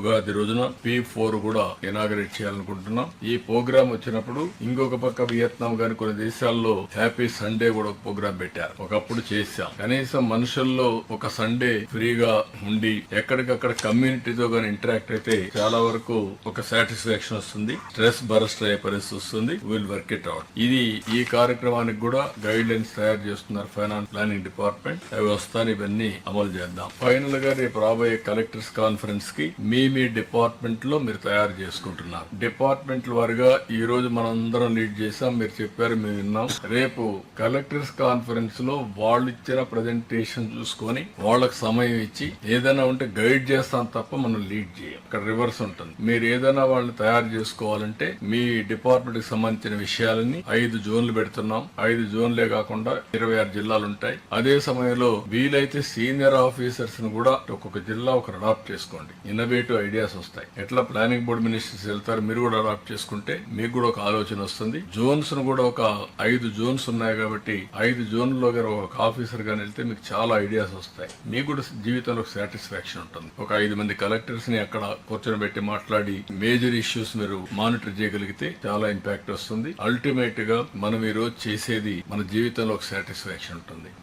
ఉగాది రోజున P four కూడా inaugurate చేయాలనుకుంటున్నాం. ఈ ప్రోగ్రామ్ వచ్చినప్పుడు ఇంకొక పక్క వియత్నాం గాని కొన్ని దేశాల్లో హ్యాపీ సండే కూడా ఒక ప్రోగ్రామ్ పెట్టారు. ఒకప్పుడు చేశాం. కనీసం మనుషుల్లో ఒక సండే ఫ్రీగా ఉండి ఎక్కడికక్కడ కమ్యూనిటీతో గాని ఇంటరాక్ట్ అయితే చాలా వరకు ఒక సాటిస్ఫాక్షన్ వస్తుంది. స్ట్రెస్ బరస్ట్ అయ్యే పరిస్థితి వస్తుంది. విల్ వర్క్ ఇట్ అవుట్ ఇది ఈ కార్యక్రమానికి కూడా గైడ్ లైన్స్ తయారు చేస్తున్నారు ఫైనాన్స్ ప్లానింగ్ డిపార్ట్మెంట్ అవి వస్తాను ఇవన్నీ అమలు చేద్దాం. ఫైనల్గా రేపు రాబోయే కలెక్టర్స్ కాన్ఫరెన్స్కి మీ మీ మీ డిపార్ట్మెంట్లో మీరు తయారు చేసుకుంటున్నారు? డిపార్ట్మెంట్ వారిగా ఈ రోజు మనందరం లీడ్ చేసాం మీరు చెప్పారు మేము విన్నాం. రేపు కలెక్టర్స్ కాన్ఫరెన్స్లో వాళ్ళు ఇచ్చిన ప్రజెంటేషన్ చూసుకొని వాళ్ళకి సమయం ఇచ్చి ఏదైనా ఉంటే గైడ్ చేస్తాం తప్ప మనం లీడ్ చేయం. అక్కడ రివర్స్ ఉంటుంది. మీరు ఏదైనా వాళ్ళని తయారు చేసుకోవాలంటే మీ డిపార్ట్మెంట్కి సంబంధించిన విషయాలని ఐదు జోన్లు పెడుతున్నాం. ఐదు జోన్లే కాకుండా ఇరవై ఆరు జిల్లాలు ఉంటాయి. అదే సమయంలో వీలైతే సీనియర్ ఆఫీసర్స్ను కూడా ఒక్కొక్క జిల్లా ఒక అడాప్ట్ చేసుకోండి. ఇన్నోవేటివ్ ఐడియాస్ వస్తాయి. ఎట్లా ప్లానింగ్ బోర్డు మినిస్టర్స్ వెళ్తారు మీరు కూడా అడాప్ట్ చేసుకుంటే మీకు కూడా ఒక ఆలోచన వస్తుంది. జోన్స్ను కూడా ఒక ఐదు జోన్స్ ఉన్నాయి కాబట్టి ఐదు జోన్లో గారు ఒక ఆఫీసర్ గాని వెళ్తే మీకు చాలా ఐడియాస్ వస్తాయి. మీకు కూడా జీవితంలో సాటిస్ఫాక్షన్ ఉంటుంది. ఒక ఐదు మంది కలెక్టర్స్ని అక్కడ కూర్చొని పెట్టి మాట్లాడి మేజర్ ఇష్యూస్ మీరు మానిటర్ చేయగలిగితే చాలా ఇంపాక్ట్ వస్తుంది. అల్టిమేట్గా మనం ఈ రోజు చేసేది మన జీవితంలో ఒక సాటిస్ఫాక్షన్ ఉంటుంది.